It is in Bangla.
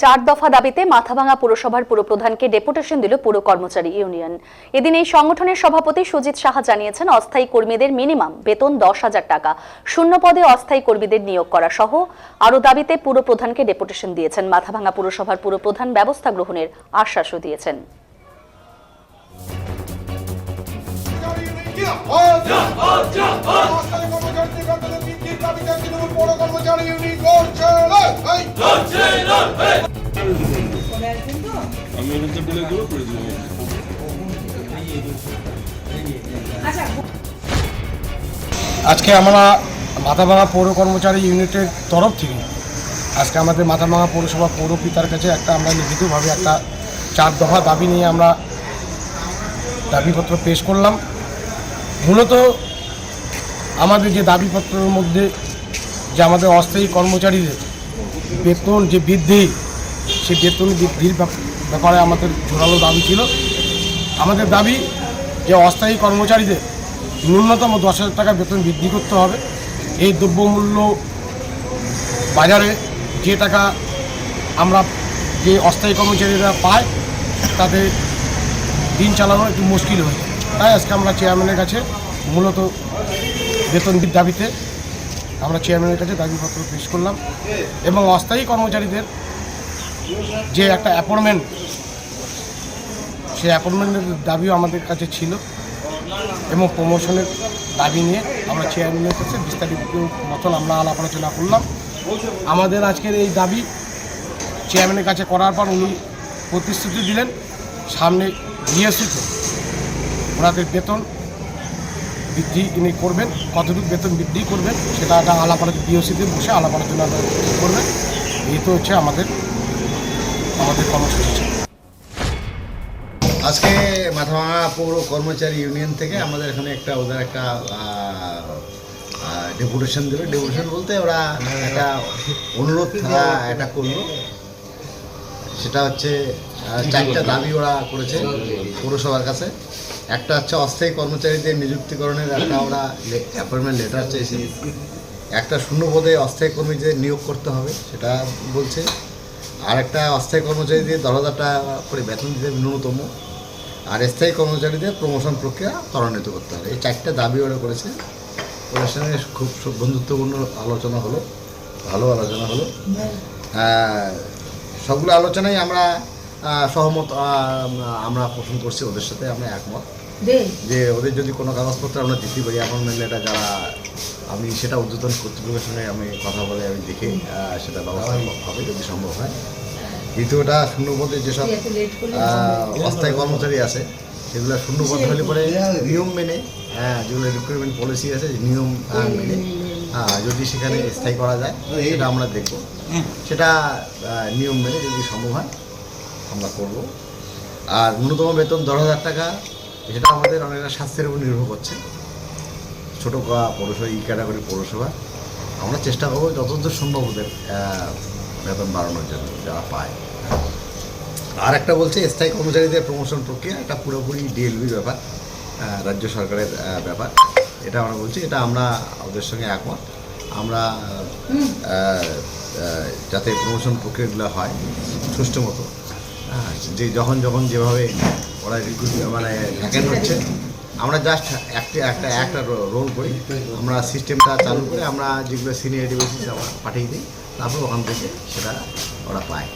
চার দফা দাবিতে মাথাভাঙা পুরসভার পুরপ্রধানকে ডেপুটেশন দিল পুর কর্মচারী ইউনিয়ন। এদিন এই সংগঠনের সভাপতি সুজিত সাহা জানিয়েছেন, অস্থায়ী কর্মীদের মিনিমাম বেতন দশ হাজার টাকা। শূন্য পদে অস্থায়ী কর্মীদের নিয়োগ করা সহ আরও দাবিতে পুরপ্রধানকে ডেপুটেশন দিয়েছেন। মাথাভাঙা পুরসভার পুরপ্রধান ব্যবস্থা গ্রহণের আশ্বাসও দিয়েছেন। কর্মচারী ইউনিট আমি করে দেবো আজকে আমরা মাথাভাঙা পৌর কর্মচারী ইউনিটের তরফ থেকে আজকে আমাদের মাথাভাঙা পৌরসভা পৌর পিতার কাছে একটা আমরা লিখিতভাবে একটা চার দফা দাবি নিয়ে আমরা দাবিপত্র পেশ করলাম। মূলত আমাদের যে দাবিপত্রের মধ্যে যে আমাদের অস্থায়ী কর্মচারীদের বেতন যে বৃদ্ধি, সেই বেতন বৃদ্ধির ব্যাপারে আমাদের জোরালো দাবি ছিল আমাদের দাবি যে অস্থায়ী কর্মচারীদের ন্যূনতম দশ হাজার টাকা বেতন বৃদ্ধি করতে হবে এই দ্রব্যমূল্য বাজারে যে টাকা আমরা, যে অস্থায়ী কর্মচারীরা পায়, তাতে দিন চালানো একটু মুশকিল হয়ে। তাই আজকে আমরা চেয়ারম্যানের কাছে মূলত বেতন দাবিতে আমরা চেয়ারম্যানের কাছে দাবিপত্র পেশ করলাম এবং অস্থায়ী কর্মচারীদের যে একটা অ্যাপয়েন্টমেন্ট সেই অ্যাপয়েন্টমেন্টের দাবিও আমাদের কাছে ছিল এবং প্রমোশনের দাবি নিয়ে আমরা চেয়ারম্যানের কাছে বিস্তারিত মতন আমরা আলাপ আলোচনা করলাম। আমাদের আজকের এই দাবি চেয়ারম্যানের কাছে করার পর উনি প্রতিশ্রুতি দিলেন, সামনে বিএসসিতে ওনাদের বেতন বৃদ্ধি ইনি করবেন, কতটুকু বেতন বৃদ্ধি করবেন, সেটা একটা আলাপ আলোচনা বিএসসিতে বসে আলাপ আলোচনা করবেন। এই তো হচ্ছে আমাদের আমাদের কর্মসূচি। ছিল। আজকে মাথাভাঙা পৌর কর্মচারী ইউনিয়ন থেকে আমাদের এখানে একটা ওদের একটা ডেপুটেশন দেবে ডেপুটেশন বলতে ওরা একটা অনুরোধ আহ, একটা করল। সেটা হচ্ছে চারটা দাবি ওরা করেছে পৌরসভার কাছে। একটা হচ্ছে অস্থায়ী কর্মচারীদের নিযুক্তিকরণের একটা ওরা অ্যাপয়েন্টমেন্ট লেটার চেয়েছে একটা শূন্য পদে অস্থায়ী কর্মীদের নিয়োগ করতে হবে সেটা বলছে। আর একটা অস্থায়ী কর্মচারীদের দশ হাজার টাকা করে বেতন দিতে ন্যূনতম। আর স্থায়ী কর্মচারীদের প্রমোশন প্রক্রিয়া ত্বরান্বিত করতে হবে। এই চারটে দাবি ওরা করেছে। ওদের সঙ্গে খুব বন্ধুত্বপূর্ণ আলোচনা হলো, ভালো আলোচনা হলো। সবগুলো আলোচনায় আমরা সহমত আমরা পোষণ করছি ওদের সাথে, আমরা একমত। যে ওদের যদি কোনো কাগজপত্র আমরা দিতে পারি এখন মেলে এটা যারা আমি সেটা উদ্বোধন কর্তৃপক্ষের সঙ্গে আমি কথা বলে আমি দেখে সেটা ব্যবস্থা হবে যদি সম্ভব হয়। দ্বিতীয়টা শূন্যপদে যেসব অস্থায়ী কর্মচারী আছে সেগুলো শূন্যপদ হলে পরে নিয়ম মেনে হ্যাঁ যেগুলো রিক্রুটমেন্ট পলিসি আছে নিয়ম মেনে আহ, যদি সেখানে স্থায়ী করা যায় সেটা আমরা দেখব। সেটা নিয়ম মেনে যদি সম্ভব হয় আমরা করব। আর ন্যূনতম বেতন দশ হাজার টাকা সেটা আমাদের অনেকটা স্বাস্থ্যের উপর নির্ভর করছে। ছোটো পৌরসভা ই ক্যাটাগরি পৌরসভা, আমরা চেষ্টা করব যতদূর সম্ভব ওদের বেতন বাড়ানোর জন্য যারা পায়। আর একটা বলছে, স্থায়ী কর্মচারীদের প্রমোশন প্রক্রিয়া, এটা পুরোপুরি ডিএলবির ব্যাপার রাজ্য সরকারের ব্যাপার। এটা আমরা বলছি, এটা আমরা ওদের সঙ্গে একমত। আমরা যাতে প্রমোশন প্রক্রিয়াগুলো হয়, সুষ্ঠু মতো। যে যখন যখন যেভাবে ওরা রিক্রুট মানে ভ্যাকেন্ট হচ্ছে আমরা জাস্ট একটা একটা একটা রোল করি। আমরা সিস্টেমটা চালু করে আমরা যেগুলো সিনিয়রিটি বেসিস আমরা পাঠিয়ে দিই, তারপর ওখান থেকে সেটা ওরা পায়।